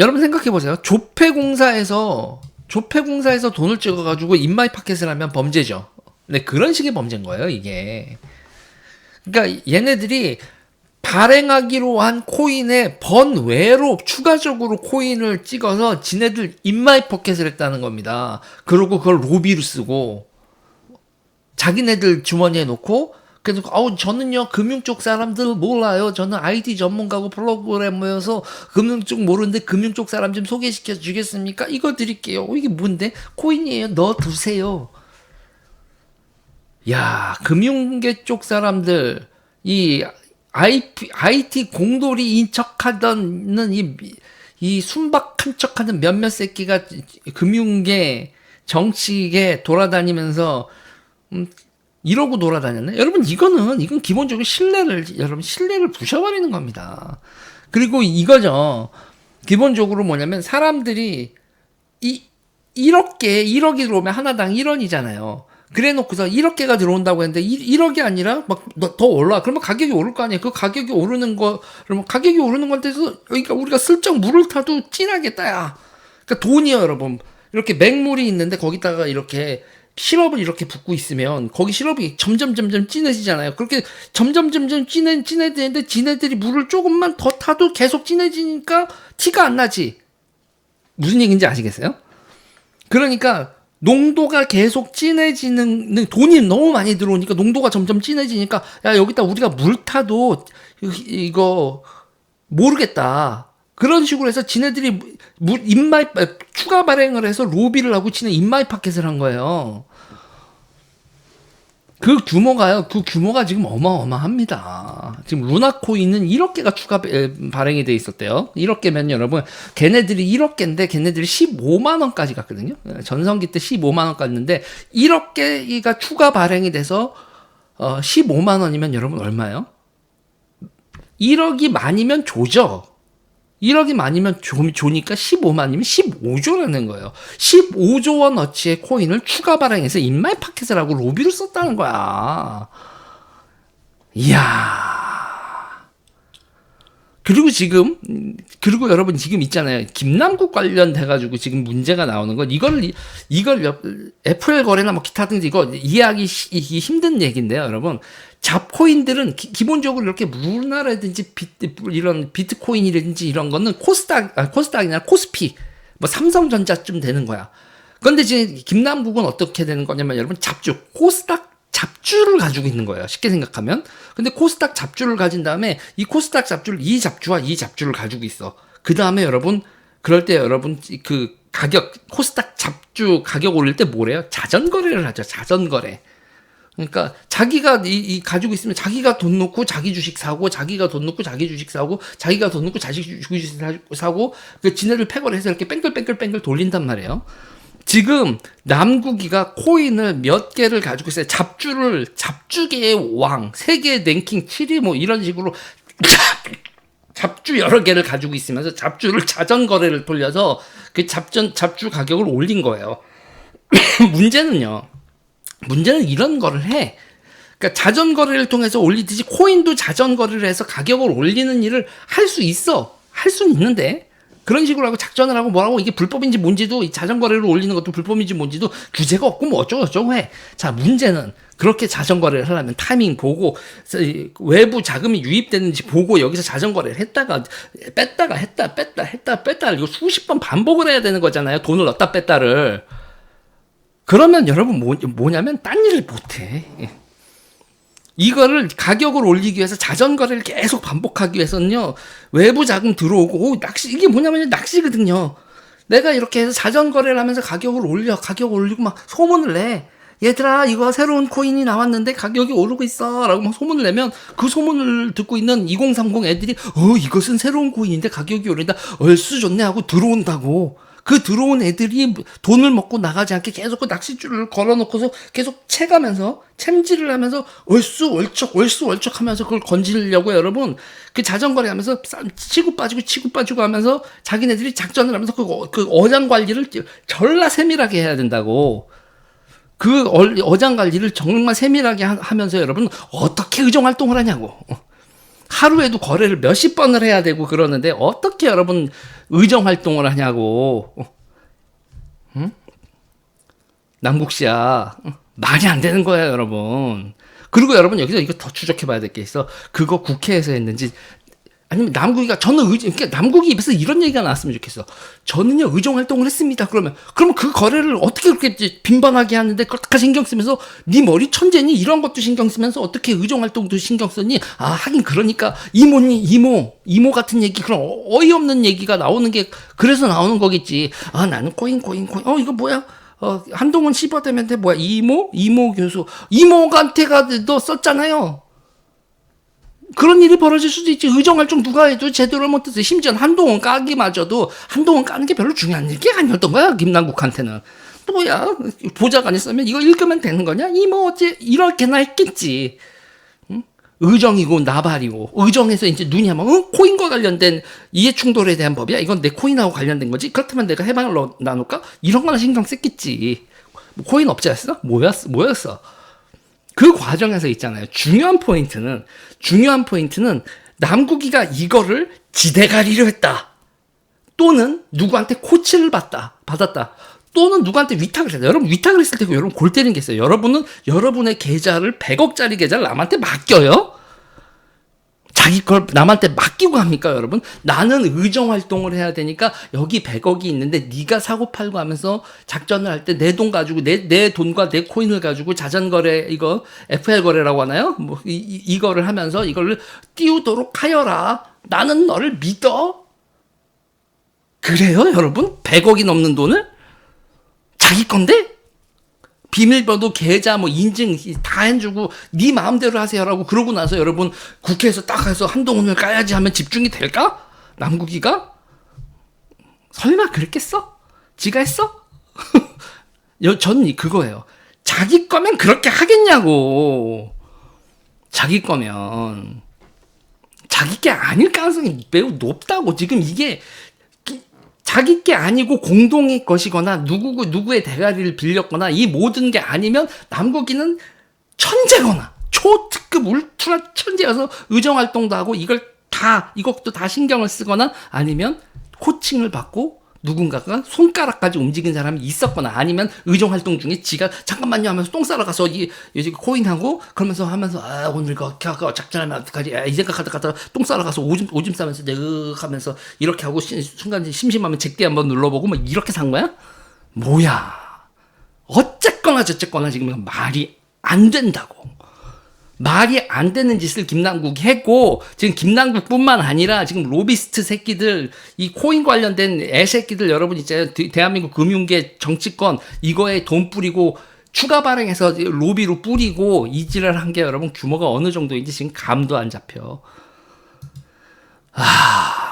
여러분 생각해 보세요. 조폐공사에서 조폐공사에서 돈을 찍어가지고 인마이 파켓을 하면 범죄죠. 네 그런 식의 범죄인 거예요 이게. 그러니까 얘네들이 발행하기로 한 코인에 번외로 추가적으로 코인을 찍어서 지네들 인마이 포켓을 했다는 겁니다. 그리고 그걸 로비로 쓰고 자기네들 주머니에 놓고 그래서 아우 저는요 금융 쪽 사람들 몰라요. 저는 IT 전문가고 프로그래머여서 금융 쪽 모르는데 금융 쪽 사람 좀 소개시켜 주겠습니까? 이거 드릴게요. 어, 이게 뭔데? 코인이에요. 넣어 두세요. 야 금융계 쪽 사람들 이 IP, IT 공돌이 인 척하던 이, 이 순박한 척하는 몇몇 새끼가 금융계 정치계 돌아다니면서 음, 이러고 돌아다녔네. 여러분 이거는 이건 기본적으로 신뢰를 여러분 신뢰를 부셔버리는 겁니다. 그리고 이거죠. 기본적으로 뭐냐면 사람들이 이 1억 개 1억이 들어오면 하나당 1원이잖아요. 그래 놓고서 1억 개가 들어온다고 했는데 1, 억이 아니라 막 더 올라. 그러면 가격이 오를 거 아니에요. 그 가격이 오르는 거 그러면 가격이 오르는 건데서 그러니까 우리가 슬쩍 물을 타도 진하겠다야. 그러니까 돈이요, 여러분. 이렇게 맹물이 있는데 거기다가 이렇게 시럽을 이렇게 붓고 있으면 거기 시럽이 점점 점점 진해지잖아요. 그렇게 점점 점점 진해 진해지는데 지네들이 물을 조금만 더 타도 계속 진해지니까 티가 안 나지. 무슨 얘기인지 아시겠어요? 그러니까 농도가 계속 진해지는 돈이 너무 많이 들어오니까 농도가 점점 진해지니까 야 여기다 우리가 물 타도 이거 모르겠다. 그런 식으로 해서 지네들이 인마이 추가 발행을 해서 로비를 하고 지네 인마이 파켓을 한 거예요. 그 규모가요. 그 규모가 지금 어마어마합니다. 지금 루나 코인은 1억 개가 추가 발행이 돼 있었대요. 1억 개면 여러분 걔네들이 1억 개인데 걔네들이 15만 원까지 갔거든요. 전성기 때 15만 원 갔는데 1억 개가 추가 발행이 돼서 어 15만 원이면 여러분 얼마예요? 1억이 많이면 조죠. 1억이 많으면 조, 조니까 15만이면 15조라는 거예요. 15조 원어치의 코인을 추가 발행해서 인마이 파켓을 하고 로비를 썼다는 거야. 이야. 그리고 지금 그리고 여러분 지금 있잖아요. 김남국 관련돼 가지고 지금 문제가 나오는 건 이걸 이걸 애플 거래나 뭐 기타 등등 이거 이해하기 힘든 얘기인데요, 여러분. 잡코인들은 기, 본적으로 이렇게 루나라든지 비트, 이런 비트코인이라든지 이런 거는 코스닥, 아, 코스닥이 아니라 코스피, 뭐 삼성전자쯤 되는 거야. 그런데 지금 김남국은 어떻게 되는 거냐면 여러분 잡주, 코스닥 잡주를 가지고 있는 거예요. 쉽게 생각하면. 근데 코스닥 잡주를 가진 다음에 이 코스닥 잡주를 이 잡주와 이 잡주를 가지고 있어. 그 다음에 여러분, 그럴 때 여러분 그 가격, 코스닥 잡주 가격 올릴 때 뭐래요? 자전거래를 하죠. 자전거래. 그러니까 자기가 이, 이, 가지고 있으면 자기가 돈 놓고 자기 주식 사고 자기가 돈 놓고 자기 주식 사고 자기가 돈 놓고 자기 주식 사고 그 지네를 팩을 해서 이렇게 뺑글뺑글뺑글 돌린단 말이에요. 지금 남국이가 코인을 몇 개를 가지고 있어요. 잡주를 잡주계의 왕, 세계 랭킹 7위 뭐 이런 식으로 잡주 여러 개를 가지고 있으면서 잡주를 자전 거래를 돌려서 그 잡전 잡주 가격을 올린 거예요. 문제는요. 문제는 이런 거를 해. 그러니까 자전 거래를 통해서 올리듯이 코인도 자전 거래를 해서 가격을 올리는 일을 할 수 있어. 할 수는 있는데 그런 식으로 하고 작전을 하고 뭐라고 이게 불법인지 뭔지도 자전거래를 올리는 것도 불법인지 뭔지도 규제가 없고 뭐 어쩌고 저쩌고 해. 자, 문제는 그렇게 자전거래를 하려면 타이밍 보고 외부 자금이 유입되는지 보고 여기서 자전거래를 했다가 뺐다가 했다 뺐다 했다 뺐다 이거 수십 번 반복을 해야 되는 거잖아요. 돈을 넣었다 뺐다를. 그러면 여러분 뭐, 뭐냐면 딴 일을 못 해. 이거를 가격을 올리기 위해서 자전거래를 계속 반복하기 위해서는요 외부 자금 들어오고 오, 낚시 이게 뭐냐면 낚시거든요. 내가 이렇게 해서 자전거래를 하면서 가격을 올려 가격 올리고 막 소문을 내. 얘들아 이거 새로운 코인이 나왔는데 가격이 오르고 있어 라고 막 소문을 내면 그 소문을 듣고 있는 2030 애들이 어 이것은 새로운 코인인데 가격이 오른다 얼쑤 좋네 하고 들어온다고 그 들어온 애들이 돈을 먹고 나가지 않게 계속 그 낚싯줄을 걸어놓고서 계속 채가면서 챔질을 하면서 얼쑤 월척 얼쑤 월척 하면서 그걸 건지려고 여러분. 그 자전거를 하면서 치고 빠지고 치고 빠지고 하면서 자기네들이 작전을 하면서 그, 어, 그 어장 관리를 전라 세밀하게 해야 된다고. 그 어장 관리를 정말 세밀하게 하면서 여러분 어떻게 의정 활동을 하냐고 하루에도 거래를 몇십 번을 해야 되고 그러는데 어떻게 여러분 의정 활동을 하냐고. 응? 남국 씨야. 말이 안 되는 거예요, 여러분. 그리고 여러분 여기서 이거 더 추적해 봐야 될 게 있어. 그거 국회에서 했는지 아니면 남국이가 저는 의정 그러니까 남국이 입에서 이런 얘기가 나왔으면 좋겠어. 저는요 의정 활동을 했습니다. 그러면 그러면 그 거래를 어떻게 그렇게 빈번하게 하는데 그렇게 신경 쓰면서 네 머리 천재니 이런 것도 신경 쓰면서 어떻게 의정 활동도 신경 쓰니? 아 하긴 그러니까 이모니 이모 이모 같은 얘기 그런 어- 어이없는 얘기가 나오는 게 그래서 나오는 거겠지. 아 나는 코인 코인 코인 어 이거 뭐야? 어 한동훈 씹어대면데 뭐야 이모 이모 교수 이모한테가 너 썼잖아요. 그런 일이 벌어질 수도 있지. 의정활동 누가 해도 제대로 못해서 심지어 한동훈 까기마저도 한동훈 까는 게 별로 중요한 일이 아니었던 거야. 김남국한테는. 또 뭐야 보좌관이 쓰면 이거 읽으면 되는 거냐? 이 뭐 어째 이렇게나 했겠지. 응? 의정이고 나발이고 의정에서 이제 눈이 하면 응? 코인과 관련된 이해 충돌에 대한 법이야. 이건 내 코인하고 관련된 거지. 그렇다면 내가 해방을 넣- 나눌까? 이런 거나 신경 썼겠지. 뭐 코인 업자였어? 뭐였어? 뭐였어? 그 과정에서 있잖아요. 중요한 포인트는 중요한 포인트는 남국이가 이거를 지대가리로 했다. 또는 누구한테 코치를 받다 받았다. 또는 누구한테 위탁을 했다. 여러분 위탁을 했을 때 여러분 골 때리는 게 있어요. 여러분은 여러분의 계좌를 100억짜리 계좌를 남한테 맡겨요. 자기 걸 남한테 맡기고 합니까, 여러분? 나는 의정 활동을 해야 되니까 여기 100억이 있는데 네가 사고 팔고 하면서 작전을 할 때 내 돈 가지고 내 내 돈과 내 코인을 가지고 자전 거래 이거 FL 거래라고 하나요? 뭐 이, 이, 이거를 하면서 이거를 띄우도록 하여라. 나는 너를 믿어. 그래요, 여러분? 100억이 넘는 돈을 자기 건데? 비밀번호 계좌 뭐 인증 다 해주고 네 마음대로 하세요라고 그러고 나서 여러분 국회에서 딱 해서 한동훈을 까야지 하면 집중이 될까? 남국이가 설마 그랬겠어? 지가 했어? 여, 저는 그거예요. 자기 거면 그렇게 하겠냐고. 자기 거면 자기 게 아닐 가능성이 매우 높다고 지금 이게 자기 게 아니고 공동의 것이거나 누구 누구의 대가리를 빌렸거나 이 모든 게 아니면 남국이는 천재거나 초특급 울트라 천재여서 의정 활동도 하고 이걸 다 이것도 다 신경을 쓰거나 아니면 코칭을 받고 누군가가 손가락까지 움직인 사람이 있었거나 아니면 의정 활동 중에 지가 잠깐만요 하면서 똥 싸러 가서 이 요즘 코인하고 그러면서 하면서 아 오늘 그그 작전하면 어떡하지 아, 이 생각하다 가다 똥 싸러 가서 오줌 오줌 싸면서 내으 하면서 이렇게 하고 시, 순간 심심하면 잭대 한번 눌러보고 뭐 이렇게 산 거야? 뭐야? 어쨌거나 저쨌거나 지금 말이 안 된다고. 말이 안 되는 짓을 김남국이 했고 지금 김남국뿐만 아니라 지금 로비스트 새끼들 이 코인 관련된 애새끼들 여러분 있잖아요. 대한민국 금융계 정치권 이거에 돈 뿌리고 추가 발행해서 로비로 뿌리고 이질을 한 게 여러분 규모가 어느 정도인지 지금 감도 안 잡혀. 아.